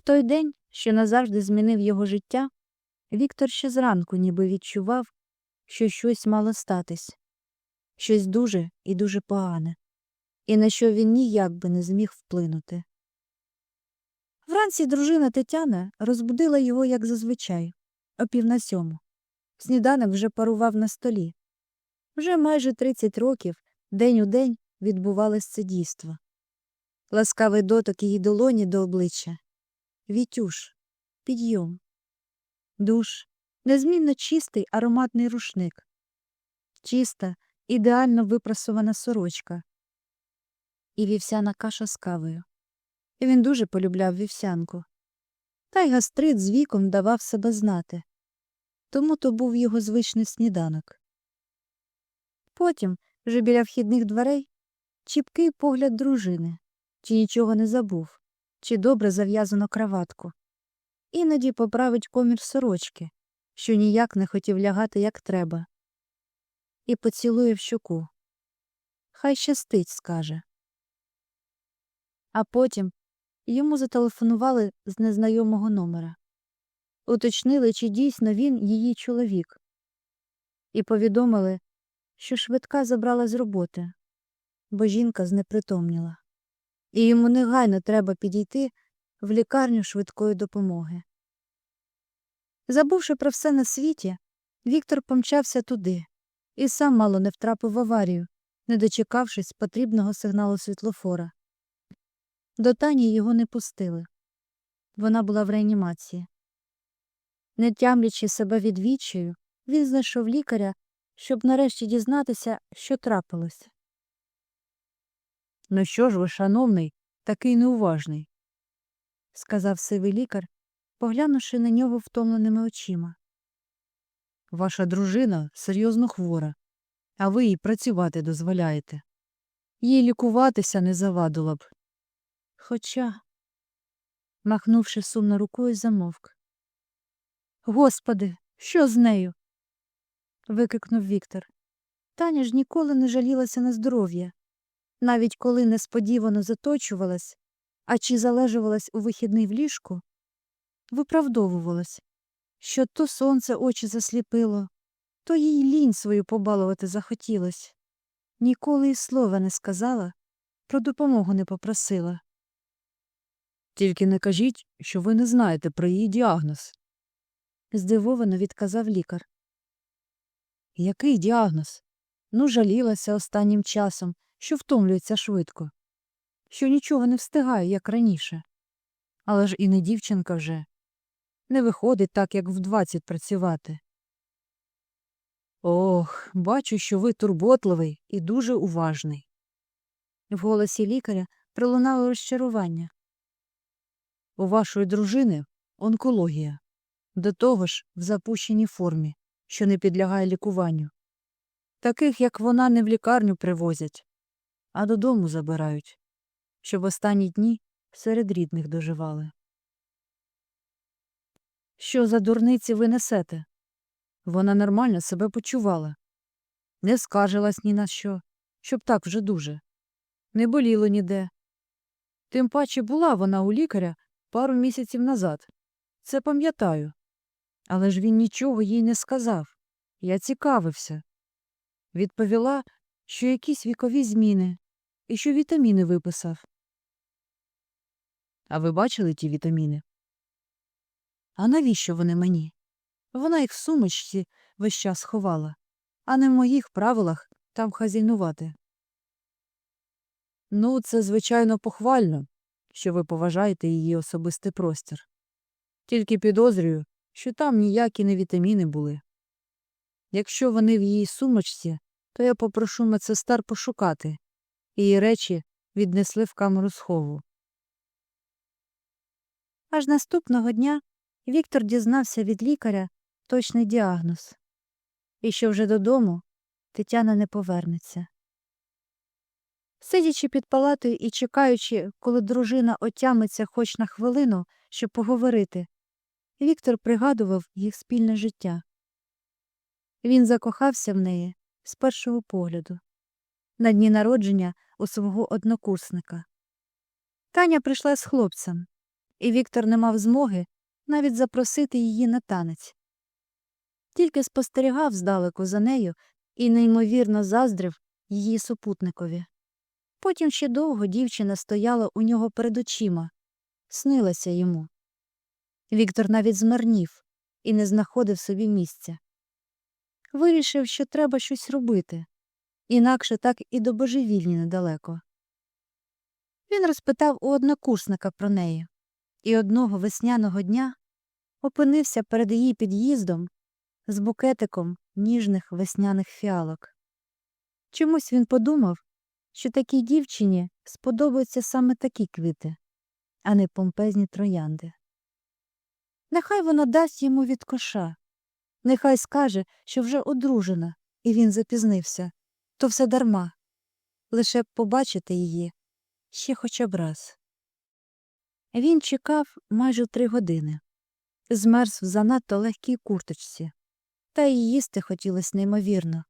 В той день, що назавжди змінив його життя, Віктор ще зранку ніби відчував, що щось мало статись, щось дуже і дуже погане, і на що він ніяк би не зміг вплинути. Вранці дружина Тетяна розбудила його, як зазвичай, о пів на сьому. Сніданок вже парував на столі. Вже майже 30 років, день у день, відбувалось це дійство. Ласкавий доток її долоні до обличчя. Вітюш, підйом. Душ, незмінно чистий ароматний рушник. Чиста, ідеально випрасована сорочка. І вівсяна каша з кавою. І він дуже полюбляв вівсянку. Та й гастрит з віком давав себе знати. Тому то був його звичний сніданок. Потім, вже біля вхідних дверей, чіпкий погляд дружини, чи нічого не забув, чи добре зав'язано краватку. Іноді поправить комір сорочки, що ніяк не хотів лягати, як треба, і поцілує в щоку. Хай щастить, скаже. А потім йому зателефонували з незнайомого номера. Уточнили, чи дійсно він її чоловік, і повідомили, що швидка забрала з роботи, бо жінка знепритомніла, і йому негайно треба підійти в лікарню швидкої допомоги. Забувши про все на світі, Віктор помчався туди і сам мало не втрапив в аварію, не дочекавшись потрібного сигналу світлофора. До Тані його не пустили. Вона була в реанімації. Не тямлячи себе від відчаю, він знайшов лікаря, щоб нарешті дізнатися, що трапилося. Ну що ж ви, шановний, такий неуважний? сказав сивий лікар, поглянувши на нього втомленими очима. Ваша дружина серйозно хвора, а ви їй працювати дозволяєте. Їй лікуватися не завадило б. Хоча, махнувши сумно рукою, замовк. Господи, що з нею? викрикнув Віктор. Таня ж ніколи не жалілася на здоров'я, навіть коли несподівано заточувалась, а чи залежувалась у вихідний в ліжку, виправдовувалась, що то сонце очі засліпило, то їй лінь свою побалувати захотілось. Ніколи й слова не сказала, про допомогу не попросила. Тільки не кажіть, що ви не знаєте про її діагноз. здивовано відказав лікар. Який діагноз? Ну, жалілася останнім часом, що втомлюється швидко, що нічого не встигає, як раніше. Але ж і не дівчинка вже. Не виходить так, як в двадцять працювати. Ох, бачу, що ви турботливий і дуже уважний. В голосі лікаря пролунало розчарування. У вашої дружини онкологія. До того ж, в запущеній формі, що не підлягає лікуванню. Таких, як вона, не в лікарню привозять, а додому забирають, щоб останні дні серед рідних доживали. Що за дурниці ви несете? Вона нормально себе почувала. Не скаржилась ні на що, щоб так вже дуже. Не боліло ніде. Тим паче була вона у лікаря пару місяців назад. Це пам'ятаю. Але ж він нічого їй не сказав. Я цікавився. Відповіла, що якісь вікові зміни і що вітаміни виписав. А ви бачили ті вітаміни? А навіщо вони мені? Вона їх в сумочці весь час ховала, а не в моїх правилах там хазяйнувати. Ну, це, звичайно, похвально, що ви поважаєте її особистий простір. Тільки підозрюю, що там ніякі не вітаміни були. Якщо вони в її сумочці, то я попрошу медсестер пошукати. Її речі віднесли в камеру схову. Аж наступного дня Віктор дізнався від лікаря точний діагноз. І що вже додому Тетяна не повернеться. Сидячи під палатою і чекаючи, коли дружина отямиться хоч на хвилину, щоб поговорити, Віктор пригадував їх спільне життя. Він закохався в неї з першого погляду, на дні народження у свого однокурсника. Таня прийшла з хлопцем, і Віктор не мав змоги навіть запросити її на танець. Тільки спостерігав здалеку за нею і неймовірно заздрив її супутникові. Потім ще довго дівчина стояла у нього перед очима, снилася йому. Віктор навіть змарнів і не знаходив собі місця. Вирішив, що треба щось робити, інакше так і до божевільні недалеко. Він розпитав у однокурсника про неї, і одного весняного дня опинився перед її під'їздом з букетиком ніжних весняних фіалок. Чомусь він подумав, що такій дівчині сподобаються саме такі квіти, а не помпезні троянди. Нехай вона дасть йому від коша, нехай скаже, що вже одружена, і він запізнився, то все дарма, лише побачити її ще хоча б раз. Він чекав майже три години, змерз в занадто легкій курточці, та й їсти хотілося неймовірно,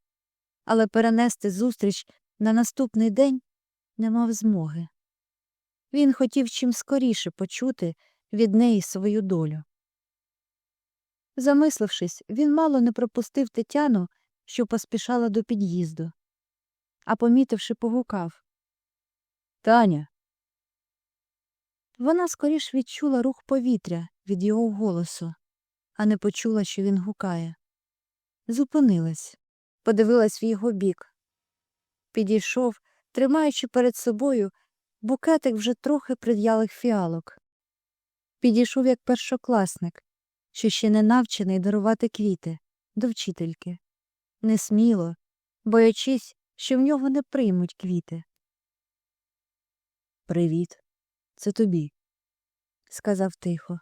але перенести зустріч на наступний день не мав змоги. Він хотів чим скоріше почути від неї свою долю. Замислившись, він мало не пропустив Тетяну, що поспішала до під'їзду, а помітивши, погукав. Таня, Вона скоріш відчула рух повітря від його голосу, а не почула, що він гукає. Зупинилась, подивилась в його бік. Підійшов, тримаючи перед собою букетик вже трохи пред'ялих фіалок. Підійшов як першокласник, що ще не навчений дарувати квіти до вчительки. Несміло, боячись, що в нього не приймуть квіти. привіт. Це тобі. сказав тихо.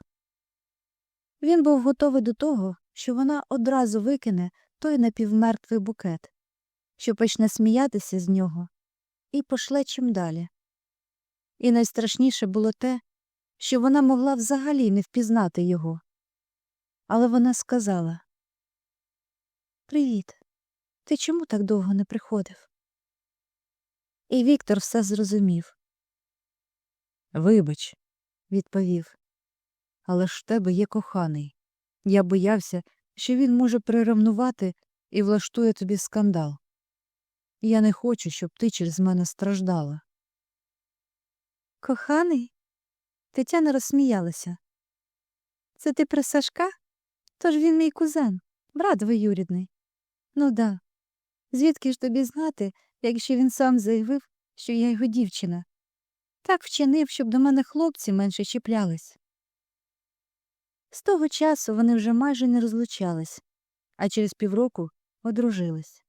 Він був готовий до того, що вона одразу викине той напівмертвий букет, що почне сміятися з нього і пошле чим далі. І найстрашніше було те, що вона могла взагалі не впізнати його. Але вона сказала Привіт. Ти чому так довго не приходив? І Віктор все зрозумів. Вибач, відповів. але ж тебе є коханий. Я боявся, що він може приревнувати і влаштує тобі скандал. Я не хочу, щоб ти через мене страждала. Коханий? Тетяна розсміялася. Це ти про Сашка? Тож він мій кузен, брат двоюрідний. Ну да. Звідки ж тобі знати, якщо він сам заявив, що я його дівчина? Так вчинив, щоб до мене хлопці менше чіплялись. З того часу вони вже майже не розлучались, а через півроку одружились.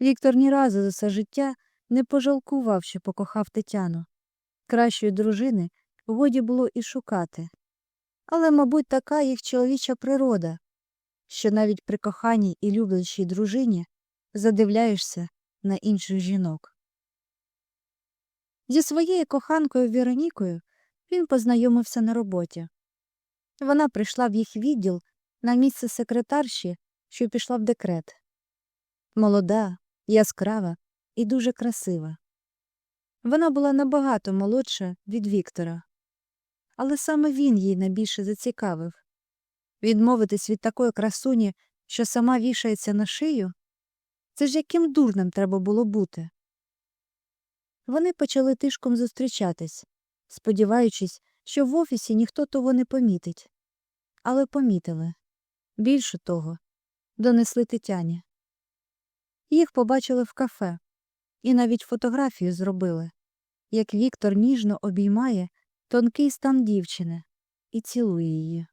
Віктор ні разу за все життя не пожалкував, що покохав Тетяну. Кращої дружини годі було і шукати. Але, мабуть, така їх чоловіча природа, що навіть при коханій і люблячій дружині задивляєшся на інших жінок. Зі своєю коханкою Веронікою він познайомився на роботі. Вона прийшла в їх відділ на місце секретарші, що пішла в декрет. Молода, яскрава і дуже красива. Вона була набагато молодша від Віктора, але саме він їй найбільше зацікавив. Відмовитись від такої красуні, що сама вішається на шию, це ж яким дурним треба було бути. Вони почали тишком зустрічатись, сподіваючись, що в офісі ніхто того не помітить. Але помітили. Більше того, донесли Тетяні. Їх побачили в кафе і навіть фотографію зробили, як Віктор ніжно обіймає тонкий стан дівчини і цілує її.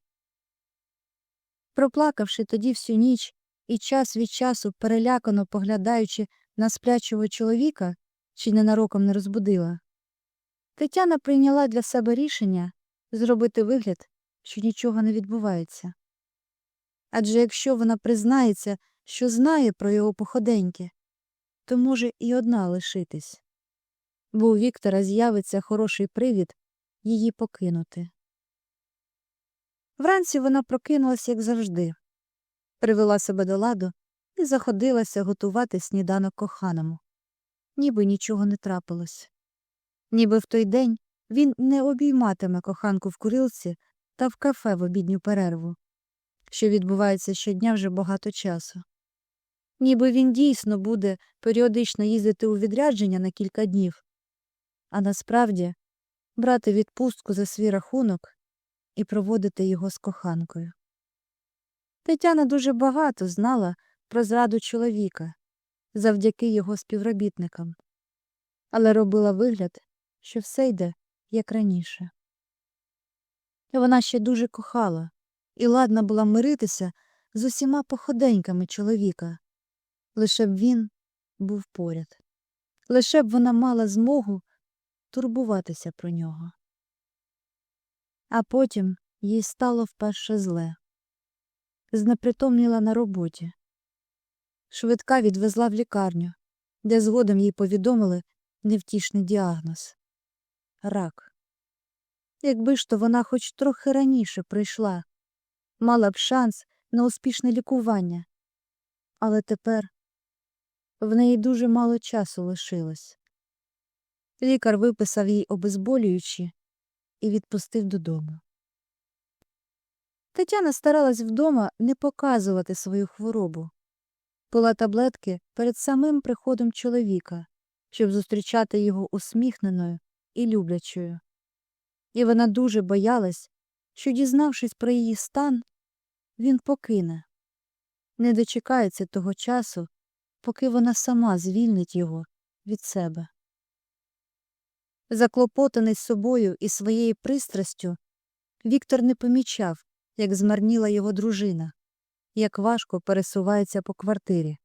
Проплакавши тоді всю ніч і час від часу перелякано поглядаючи на сплячого чоловіка, чи ненароком не розбудила, Тетяна прийняла для себе рішення зробити вигляд, що нічого не відбувається. Адже якщо вона признається, що знає про його походеньки, то може і одна лишитись, бо у Віктора з'явиться хороший привід її покинути. Вранці вона прокинулась, як завжди, привела себе до ладу і заходилася готувати сніданок коханому, ніби нічого не трапилось. Ніби в той день він не обійматиме коханку в курилці та в кафе в обідню перерву, що відбувається щодня вже багато часу. Ніби він дійсно буде періодично їздити у відрядження на кілька днів, а насправді брати відпустку за свій рахунок і проводити його з коханкою. Тетяна дуже багато знала про зраду чоловіка завдяки його співробітникам, але робила вигляд, що все йде як раніше. Вона ще дуже кохала і ладна була миритися з усіма походеньками чоловіка, лише б він був поряд, лише б вона мала змогу турбуватися про нього. А потім їй стало вперше зле. Знепритомніла на роботі. Швидка відвезла в лікарню, де згодом їй повідомили невтішний діагноз рак. Якби ж то вона хоч трохи раніше прийшла, мала б шанс на успішне лікування. Але тепер в неї дуже мало часу лишилось. Лікар виписав їй обезболюючі і відпустив додому. Тетяна старалась вдома не показувати свою хворобу. Пила таблетки перед самим приходом чоловіка, щоб зустрічати його усміхненою і люблячою. І вона дуже боялась, що, дізнавшись про її стан, він покине, не дочекається того часу, поки вона сама звільнить його від себе. Заклопотаний собою і своєю пристрастю, Віктор не помічав, як змарніла його дружина, як важко пересувається по квартирі.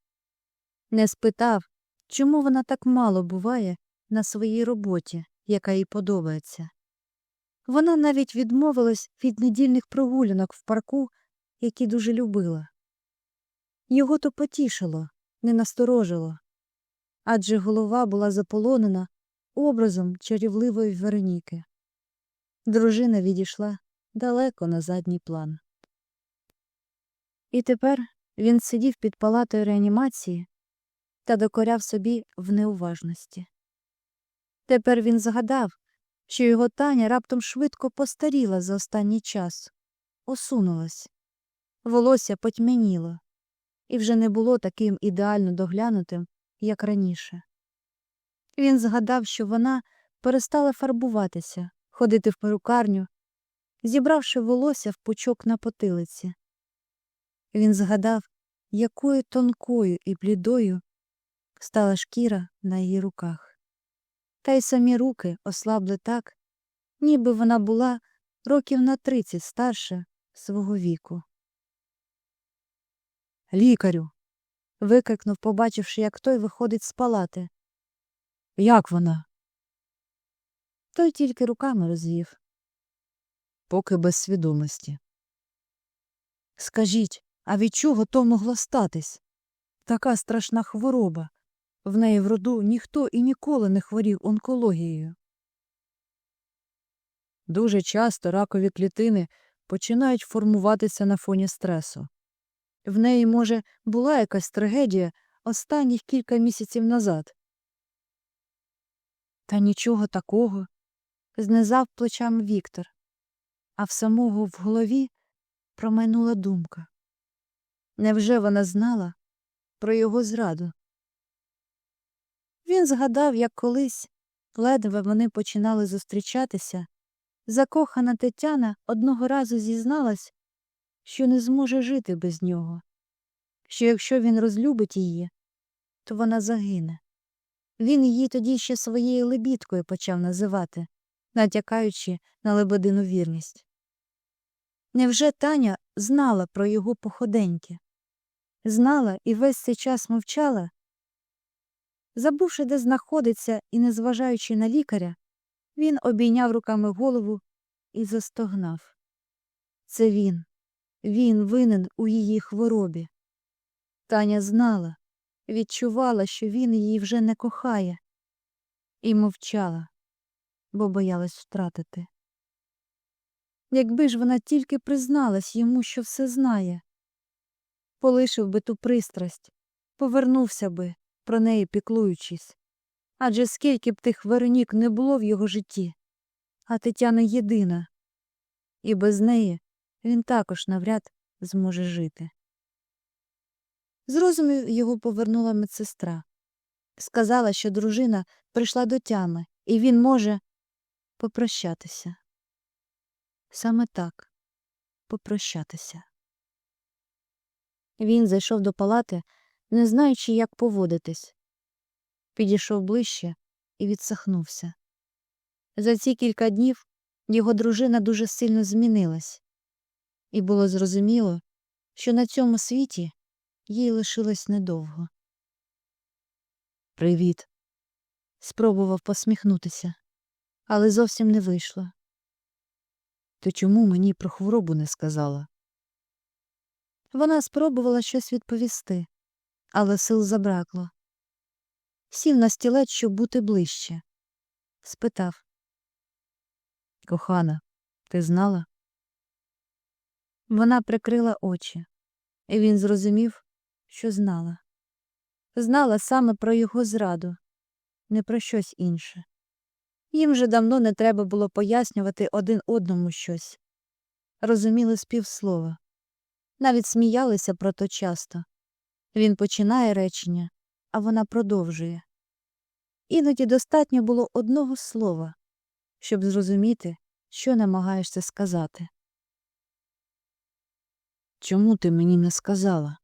Не спитав, чому вона так мало буває на своїй роботі, яка їй подобається. Вона навіть відмовилась від недільних прогулянок в парку, які дуже любила. Його то потішило, не насторожило, адже голова була заполонена образом чарівливої Вероніки. Дружина відійшла далеко на задній план. І тепер він сидів під палатою реанімації та докоряв собі в неуважності. Тепер він згадав, що його Таня раптом швидко постаріла за останній час, осунулась, волосся потьмяніло, і вже не було таким ідеально доглянутим, як раніше. Він згадав, що вона перестала фарбуватися, ходити в перукарню, зібравши волосся в пучок на потилиці. Він згадав, якою тонкою і блідою стала шкіра на її руках. Та й самі руки ослабли так, ніби вона була років на тридцять старше свого віку. Лікарю, Викрикнув, побачивши, як той виходить з палати. Як вона? Той тільки руками розвів. Поки без свідомості. Скажіть, а від чого то могло статись? Така страшна хвороба. В неї в роду ніхто і ніколи не хворів онкологією. Дуже часто ракові клітини починають формуватися на фоні стресу. В неї, може, була якась трагедія останніх кілька місяців назад. Та нічого такого. Знизав плечами Віктор, а в самого в голові промайнула думка. Невже вона знала про його зраду? Він згадав, як колись, ледве вони починали зустрічатися, закохана Тетяна одного разу зізналась, що не зможе жити без нього, що якщо він розлюбить її, то вона загине. Він її тоді ще своєю лебідкою почав називати, натякаючи на лебедину вірність. Невже Таня знала про його походеньки? Знала і весь цей час мовчала? Забувши, де знаходиться і незважаючи на лікаря, він обійняв руками голову і застогнав. Це він. Він винен у її хворобі. Таня знала, відчувала, що він її вже не кохає, і мовчала, бо боялась втратити. Якби ж вона тільки призналась йому, що все знає, полишив би ту пристрасть, повернувся би, про неї піклуючись. Адже скільки б тих Веронік не було в його житті, а Тетяна єдина, і без неї він також навряд зможе жити. З розумів його повернула медсестра. Сказала, що дружина прийшла до тями, і він може попрощатися. Саме так попрощатися. Він зайшов до палати, не знаючи, як поводитись. Підійшов ближче і відсахнувся. За ці кілька днів його дружина дуже сильно змінилась, і було зрозуміло, що на цьому світі їй лишилось недовго. Привіт. Спробував посміхнутися, але зовсім не вийшло. Ти чому мені про хворобу не сказала? Вона спробувала щось відповісти, але сил забракло. Сів на стілець, щоб бути ближче. Спитав Кохана, ти знала? Вона прикрила очі, і він зрозумів, що знала. Знала саме про його зраду, не про щось інше. Їм вже давно не треба було пояснювати один одному щось. Розуміли з півслова. Навіть сміялися про то часто. Він починає речення, а вона продовжує. Іноді достатньо було одного слова, щоб зрозуміти, що намагаєшся сказати. Чому ти мені не сказала?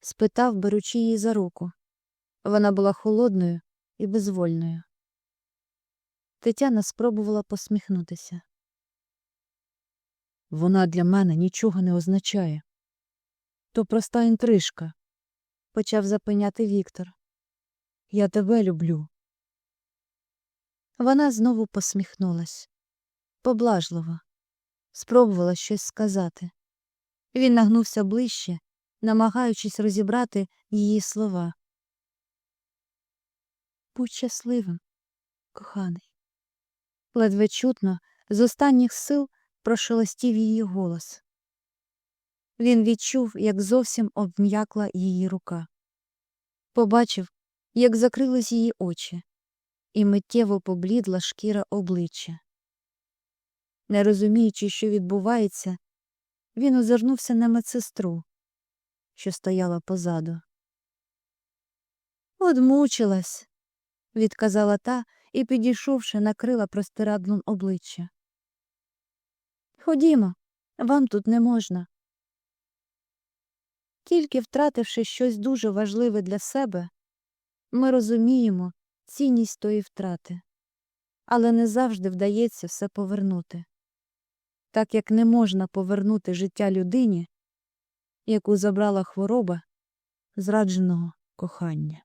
Спитав, беручи її за руку. Вона була холодною і безвольною. Тетяна спробувала посміхнутися. Вона для мене нічого не означає. То проста інтрижка. Почав запиняти Віктор. Я тебе люблю. Вона знову посміхнулась. Поблажливо. Спробувала щось сказати. Він нагнувся ближче, намагаючись розібрати її слова. Будь щасливим, коханий. Ледве чутно, з останніх сил прошелестів її голос. Він відчув, як зовсім обм'якла її рука. Побачив, як закрились її очі, і миттєво поблідла шкіра обличчя. Не розуміючи, що відбувається, він озирнувся на медсестру, що стояла позаду. Одмучилась, відказала та і, підійшовши, накрила простирадлом обличчя. Ходімо, вам тут не можна. Тільки втративши щось дуже важливе для себе, ми розуміємо цінність тої втрати, але не завжди вдається все повернути, так як не можна повернути життя людині, яку забрала хвороба зрадженого кохання.